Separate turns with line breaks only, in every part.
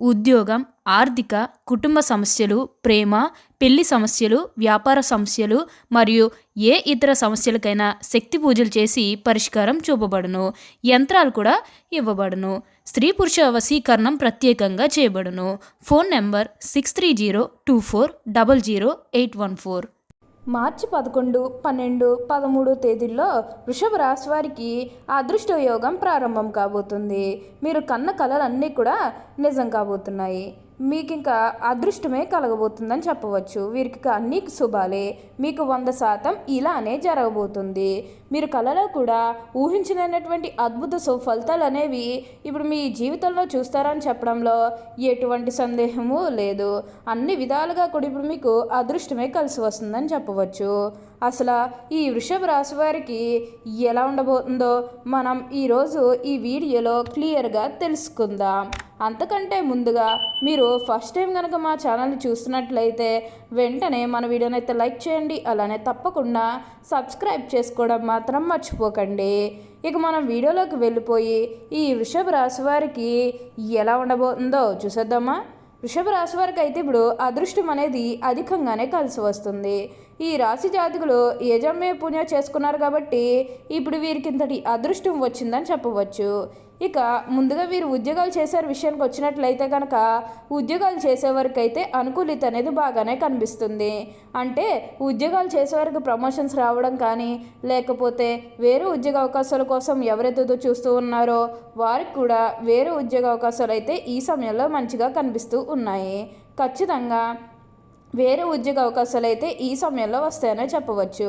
ఉద్యోగం ఆర్థిక కుటుంబ సమస్యలు ప్రేమ పెళ్ళి సమస్యలు వ్యాపార సమస్యలు మరియు ఏ ఇతర సమస్యలకైనా శక్తి పూజలు చేసి పరిష్కారం చూపబడును. యంత్రాలు కూడా ఇవ్వబడును. స్త్రీ పురుష వశీకరణం ప్రత్యేకంగా చేయబడును. Phone number six three zero two four double zero eight one four.
మార్చి పదకొండు పన్నెండు పదమూడు తేదీల్లో వృషభ రాశి వారికి అదృష్ట యోగం ప్రారంభం కాబోతుంది. మీరు కన్న కలలన్నీ కూడా నిజం కాబోతున్నాయి. మీకు ఇంకా అదృష్టమే కలగబోతుందని చెప్పవచ్చు. వీరికి అన్ని శుభాలే. మీకు వంద శాతం ఇలానే జరగబోతుంది. మీరు కళలో కూడా ఊహించినటువంటి అద్భుత సుఫలితాలు అనేవి ఇప్పుడు మీ జీవితంలో చూస్తారని చెప్పడంలో ఎటువంటి సందేహము లేదు. అన్ని విధాలుగా కూడా ఇప్పుడు మీకు అదృష్టమే కలిసి వస్తుందని చెప్పవచ్చు. అసలు ఈ వృషభ రాశి వారికి ఎలా ఉండబోతుందో మనం ఈరోజు ఈ వీడియోలో క్లియర్గా తెలుసుకుందాం. అంతకంటే ముందుగా మీరు ఫస్ట్ టైం కనుక మా ఛానల్ని చూస్తున్నట్లయితే వెంటనే మన వీడియోని అయితే లైక్ చేయండి అలానే తప్పకుండా సబ్స్క్రైబ్ చేసుకోవడం మాత్రం మర్చిపోకండి. ఇక మనం వీడియోలోకి వెళ్ళిపోయి ఈ వృషభ రాశి వారికి ఎలా ఉండబోతుందో చూసేద్దామా? వృషభ రాశి వారికి అయితే ఇప్పుడు అదృష్టం అనేది అధికంగానే కలిసి వస్తుంది. ఈ రాశి జాతకులు యజమే పుణ్య చేసుకున్నారు కాబట్టి ఇప్పుడు వీరికి ఇంతటి అదృష్టం వచ్చిందని చెప్పవచ్చు. ఇక ముందుగా వీరు ఉద్యోగాలు చేసే విషయానికి వచ్చినట్లయితే కనుక ఉద్యోగాలు చేసేవారికి అయితే అనుకూలిత అనేది బాగానే కనిపిస్తుంది. అంటే ఉద్యోగాలు చేసేవారికి ప్రమోషన్స్ రావడం కానీ లేకపోతే వేరే ఉద్యోగ అవకాశాల కోసం ఎవరైతే చూస్తూ ఉన్నారో వారికి కూడా వేరే ఉద్యోగ అవకాశాలు అయితే ఈ సమయంలో మంచిగా కనిపిస్తూ ఉన్నాయి. ఖచ్చితంగా వేరే ఉద్యోగ అవకాశాలు అయితే ఈ సమయంలో వస్తాయనే చెప్పవచ్చు.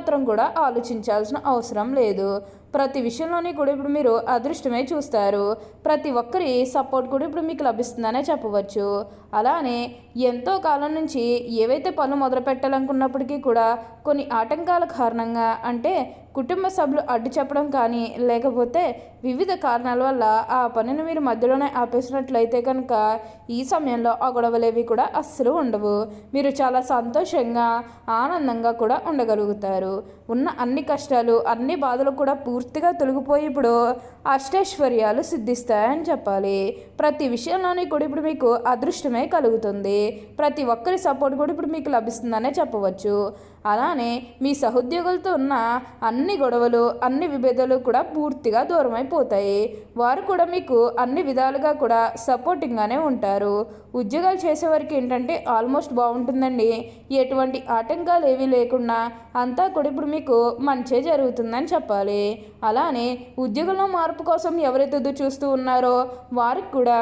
కూడా ఆలోచించాల్సిన అవసరం లేదు. ప్రతి విషయంలోనే కూడా ఇప్పుడు మీరు అదృష్టమే చూస్తారు. ప్రతి ఒక్కరి సపోర్ట్ కూడా ఇప్పుడు మీకు లభిస్తుందనే చెప్పవచ్చు. అలానే ఎంతో కాలం నుంచి ఏవైతే పనులు మొదలు పెట్టాలనుకున్నప్పటికీ కూడా కొన్ని ఆటంకాల కారణంగా అంటే కుటుంబ సభ్యులు అడ్డు చెప్పడం కానీ లేకపోతే వివిధ కారణాల వల్ల ఆ పనిని మీరు మధ్యలోనే ఆపేసినట్లయితే కనుక ఈ సమయంలో ఆ గొడవలేవి కూడా అస్సలు ఉండవు. మీరు చాలా సంతోషంగా ఆనందంగా కూడా ఉండగలుగుతారు. ఉన్న అన్ని కష్టాలు అన్ని బాధలు కూడా పూర్తిగా తొలగిపోయి ఇప్పుడు అష్టైశ్వర్యాలు సిద్ధిస్తాయని చెప్పాలి. ప్రతి విషయంలోని కూడా ఇప్పుడు మీకు అదృష్టమే కలుగుతుంది. ప్రతి ఒక్కరి సపోర్ట్ కూడా ఇప్పుడు మీకు లభిస్తుందనే చెప్పవచ్చు. అలానే మీ సహోద్యోగులతో ఉన్న అన్ని గొడవలు అన్ని విభేదాలు కూడా పూర్తిగా దూరం అయిపోతాయి వారు కూడా మీకు అన్ని విధాలుగా కూడా సపోర్టింగ్గానే ఉంటారు. ఉద్యోగాలు చేసేవారికి ఏంటంటే ఆల్మోస్ట్ బాగుంటుందండి. ఎటువంటి ఆటంకాలు ఏవీ లేకుండా అంతా కూడా ఇప్పుడు మీకు మంచే జరుగుతుందని చెప్పాలి. అలానే ఉద్యోగంలో మార్పు కోసం ఎవరైతే చూస్తూ ఉన్నారో వారికి కూడా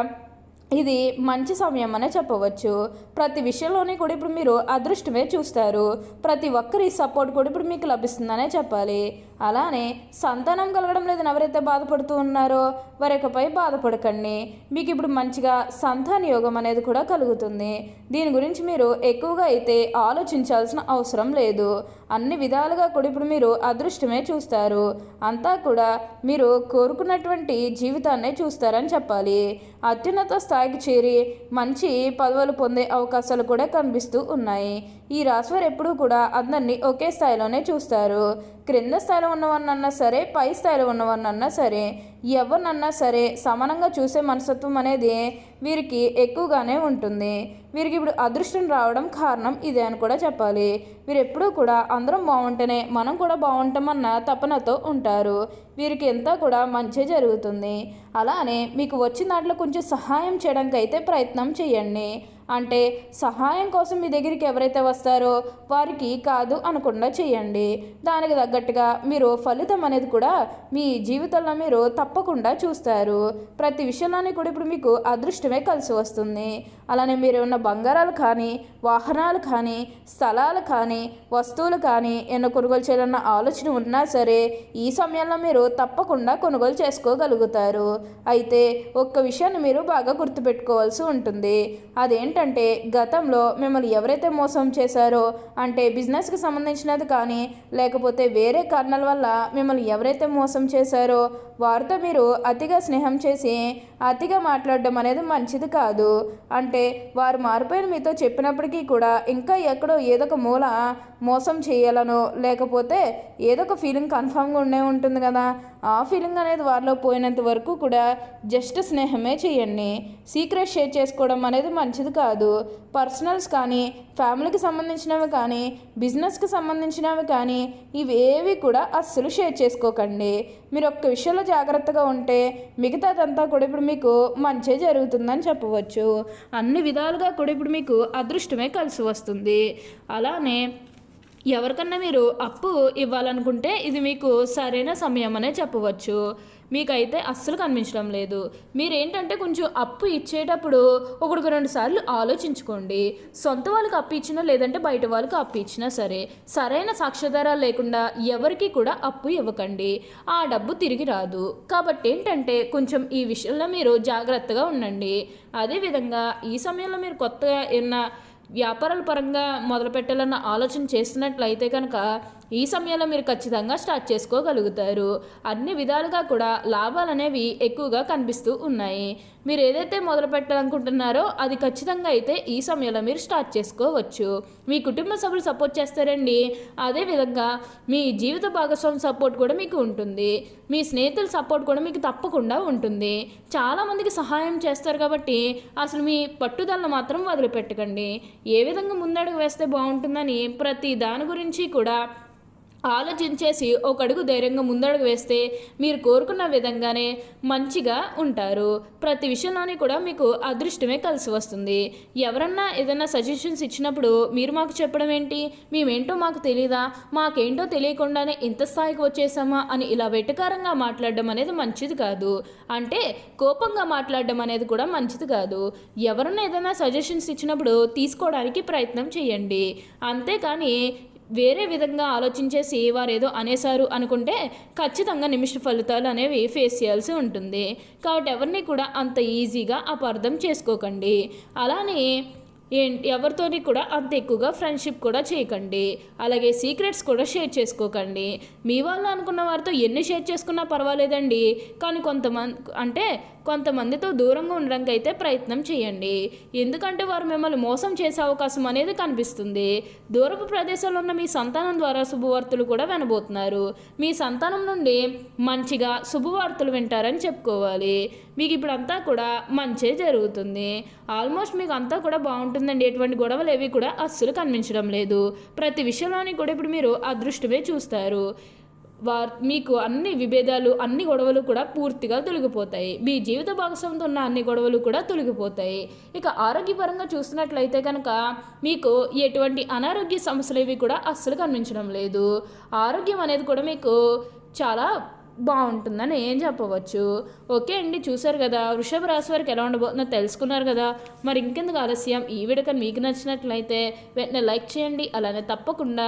ఇది మంచి సమయం అనే చెప్పవచ్చు. ప్రతి విషయంలోనే కూడా ఇప్పుడు మీరు అదృష్టమే చూస్తారు. ప్రతి ఒక్కరి సపోర్ట్ కూడా ఇప్పుడు మీకు లభిస్తుందనే చెప్పాలి. అలానే సంతానం కలగడం లేదని ఎవరైతే బాధపడుతూ ఉన్నారో వారికపై బాధపడకండి. మీకు ఇప్పుడు మంచిగా సంతాన యోగం అనేది కూడా కలుగుతుంది. దీని గురించి మీరు ఎక్కువగా అయితే ఆలోచించాల్సిన అవసరం లేదు. అన్ని విధాలుగా కూడా ఇప్పుడు మీరు అదృష్టమే చూస్తారు. అంతా కూడా మీరు కోరుకున్నటువంటి జీవితాన్నే చూస్తారని చెప్పాలి. అత్యున్నత స్థాయికి చేరి మంచి పదవులు పొందే అవకాశాలు కూడా కనిపిస్తూ ఉన్నాయి. ఈ రాశివారు ఎప్పుడూ కూడా అందరినీ ఒకే స్థాయిలోనే చూస్తారు. క్రింద స్థాయిలో ఉన్నవారినన్నా సరే పై స్థాయిలో ఉన్నవారినన్నా సరే ఎవరినన్నా సరే సమానంగా చూసే మనస్తత్వం అనేది వీరికి ఎక్కువగానే ఉంటుంది. వీరికి ఇప్పుడు అదృష్టం రావడం కారణం ఇదే అని కూడా చెప్పాలి. వీరు ఎప్పుడూ కూడా అందరం బాగుంటేనే మనం కూడా బాగుంటామన్న తపనతో ఉంటారు. వీరికి ఎంత కూడా మంచి జరుగుతుంది. అలానే మీకు వచ్చిన దాంట్లో కొంచెం సహాయం చేయడానికి అయితే ప్రయత్నం చేయండి. అంటే సహాయం కోసం మీ దగ్గరికి ఎవరైతే వస్తారో వారికి కాదు అనకుండా చేయండి. దానికి తగ్గట్టుగా మీరు ఫలితం అనేది కూడా మీ జీవితంలో మీరు తప్పకుండా చూస్తారు. ప్రతి విషయంలోనే కూడా ఇప్పుడు మీకు అదృష్టమే కలిసి వస్తుంది. అలానే మీరు ఉన్న బంగారాలు కానీ వాహనాలు కానీ స్థలాలు కానీ వస్తువులు కానీ ఎన్నో కొనుగోలు చేయాలన్న ఆలోచన ఉన్నా సరే ఈ సమయంలో మీరు తప్పకుండా కొనుగోలు చేసుకోగలుగుతారు. అయితే ఒక్క విషయాన్ని మీరు బాగా గుర్తుపెట్టుకోవాల్సి ఉంటుంది. అదేంటంటే గతంలో మిమ్మల్ని ఎవరైతే మోసం చేశారో అంటే బిజినెస్కి సంబంధించినది కానీ లేకపోతే వేరే కారణాల వల్ల మిమ్మల్ని ఎవరైతే మోసం చేశారో వారితో మీరు అతిగా స్నేహం చేసి అతిగా మాట్లాడడం అనేది మంచిది కాదు. అంటే వారు మారిపోయిన మీతో చెప్పినప్పటికీ కూడా ఇంకా ఎక్కడో ఏదో ఒక మూల మోసం చేయాలనో లేకపోతే ఏదో ఒక ఫీలింగ్ కన్ఫామ్గా ఉండే ఉంటుంది కదా ఆ ఫీలింగ్ అనేది వారిలో పోయినంత వరకు కూడా జస్ట్ స్నేహమే చేయండి. సీక్రెట్ షేర్ చేసుకోవడం అనేది మంచిది కాదు కాదు. పర్సనల్స్ కానీ ఫ్యామిలీకి సంబంధించినవి కానీ బిజినెస్కి సంబంధించినవి కానీ ఇవేవి కూడా అస్సలు షేర్ చేసుకోకండి. మీరు ఒక్క విషయంలో జాగ్రత్తగా ఉంటే మిగతాదంతా కూడా ఇప్పుడు మీకు మంచి జరుగుతుందని చెప్పవచ్చు. అన్ని విధాలుగా కూడా ఇప్పుడు మీకు అదృష్టమే కలిసి వస్తుంది. అలానే ఎవరికన్నా మీరు అప్పు ఇవ్వాలనుకుంటే ఇది మీకు సరైన సమయం అనే చెప్పవచ్చు. మీకైతే అస్సలు కనిపించడం లేదు. మీరేంటంటే కొంచెం అప్పు ఇచ్చేటప్పుడు ఒకటికి రెండు సార్లు ఆలోచించుకోండి. సొంత వాళ్ళకి అప్పు ఇచ్చినా లేదంటే బయట వాళ్ళకి అప్పు ఇచ్చినా సరే సరైన సాక్ష్యాధారాలు లేకుండా ఎవరికి కూడా అప్పు ఇవ్వకండి. ఆ డబ్బు తిరిగి రాదు. కాబట్టి ఏంటంటే కొంచెం ఈ విషయంలో మీరు జాగ్రత్తగా ఉండండి. అదేవిధంగా ఈ సమయంలో మీరు కొత్తగా ఏమన్నా వ్యాపారాల పరంగా మొదలు పెట్టాలన్న ఆలోచన చేస్తున్నట్లయితే కనుక ఈ సమయంలో మీరు ఖచ్చితంగా స్టార్ట్ చేసుకోగలుగుతారు. అన్ని విధాలుగా కూడా లాభాలు అనేవి ఎక్కువగా కనిపిస్తూ ఉన్నాయి. మీరు ఏదైతే మొదలు పెట్టాలనుకుంటున్నారో అది ఖచ్చితంగా అయితే ఈ సమయంలో మీరు స్టార్ట్ చేసుకోవచ్చు. మీ కుటుంబ సభ్యులు సపోర్ట్ చేస్తారండి. అదేవిధంగా మీ జీవిత భాగస్వామి సపోర్ట్ కూడా మీకు ఉంటుంది. మీ స్నేహితుల సపోర్ట్ కూడా మీకు తప్పకుండా ఉంటుంది. చాలామందికి సహాయం చేస్తారు కాబట్టి అసలు మీ పట్టుదలను మాత్రం వదిలిపెట్టకండి. ఏ విధంగా ముందడుగు వేస్తే బాగుంటుందని ప్రతి దాని గురించి కూడా ఆలోచించేసి ఒకడుగు ధైర్యంగా ముందడుగు వేస్తే మీరు కోరుకున్న విధంగానే మంచిగా ఉంటారు. ప్రతి విషయంలోని కూడా మీకు అదృష్టమే కలిసి వస్తుంది. ఎవరన్నా ఏదైనా సజెషన్స్ ఇచ్చినప్పుడు మీరు మాకు చెప్పడం ఏంటి? మేమేంటో మాకు తెలియదా మాకేంటో తెలియకుండానే ఇంత స్థాయికి వచ్చేసామా? అని ఇలా వెటకారంగా మాట్లాడడం అనేది మంచిది కాదు. అంటే కోపంగా మాట్లాడడం అనేది కూడా మంచిది కాదు. ఎవరన్నా ఏదైనా సజెషన్స్ ఇచ్చినప్పుడు తీసుకోవడానికి ప్రయత్నం చేయండి. అంతేకాని వేరే విధంగా ఆలోచించేసి వారు ఏదో అనేసారు అనుకుంటే ఖచ్చితంగా నిమిష ఫలితాలు అనేవి ఫేస్ చేయాల్సి ఉంటుంది. కాబట్టి ఎవరిని కూడా అంత ఈజీగా అపార్థం చేసుకోకండి. అలానే ఏంటి ఎవరితోని కూడా అంత ఎక్కువగా ఫ్రెండ్షిప్ కూడా చేయకండి. అలాగే సీక్రెట్స్ కూడా షేర్ చేసుకోకండి. మీ వాళ్ళు అనుకున్న వారితో ఎన్ని షేర్ చేసుకున్నా పర్వాలేదండి. కానీ కొంతమంది అంటే కొంతమందితో దూరంగా ఉండడానికి అయితే ప్రయత్నం చేయండి. ఎందుకంటే వారు మిమ్మల్ని మోసం చేసే అవకాశం అనేది కనిపిస్తుంది. దూరపు ప్రదేశంలో ఉన్న మీ సంతానం ద్వారా శుభవార్తలు కూడా వినబోతున్నారు. మీ సంతానం నుండి మంచిగా శుభవార్తలు వింటారని చెప్పుకోవాలి. మీకు ఇప్పుడు అంతా కూడా మంచే జరుగుతుంది. ఆల్మోస్ట్ మీకు అంతా కూడా బాగుంటుందండి. ఎటువంటి గొడవలు ఏవి కూడా అస్సలు కనిపించడం లేదు. ప్రతి విషయంలోని కూడా ఇప్పుడు మీరు అదృష్టమే చూస్తారు. వార్ మీకు అన్ని విభేదాలు అన్ని గొడవలు కూడా పూర్తిగా తొలగిపోతాయి. మీ జీవిత భాగస్వామితో ఉన్న అన్ని గొడవలు కూడా తొలగిపోతాయి. ఇక ఆరోగ్యపరంగా చూస్తున్నట్లయితే కనుక మీకు ఎటువంటి అనారోగ్య సమస్యలు ఇవి కూడా అస్సలు కనిపించడం లేదు. ఆరోగ్యం అనేది కూడా మీకు చాలా బాగుంటుందని ఏం చెప్పవచ్చు. ఓకే అండి చూసారు కదా వృషభ రాశి వారికి ఎలా ఉండబోతుందో తెలుసుకున్నారు కదా. మరి ఇంకెందుకు ఆలస్యం? ఈ వీడియో కానీ మీకు నచ్చినట్లయితే వెంటనే లైక్ చేయండి. అలానే తప్పకుండా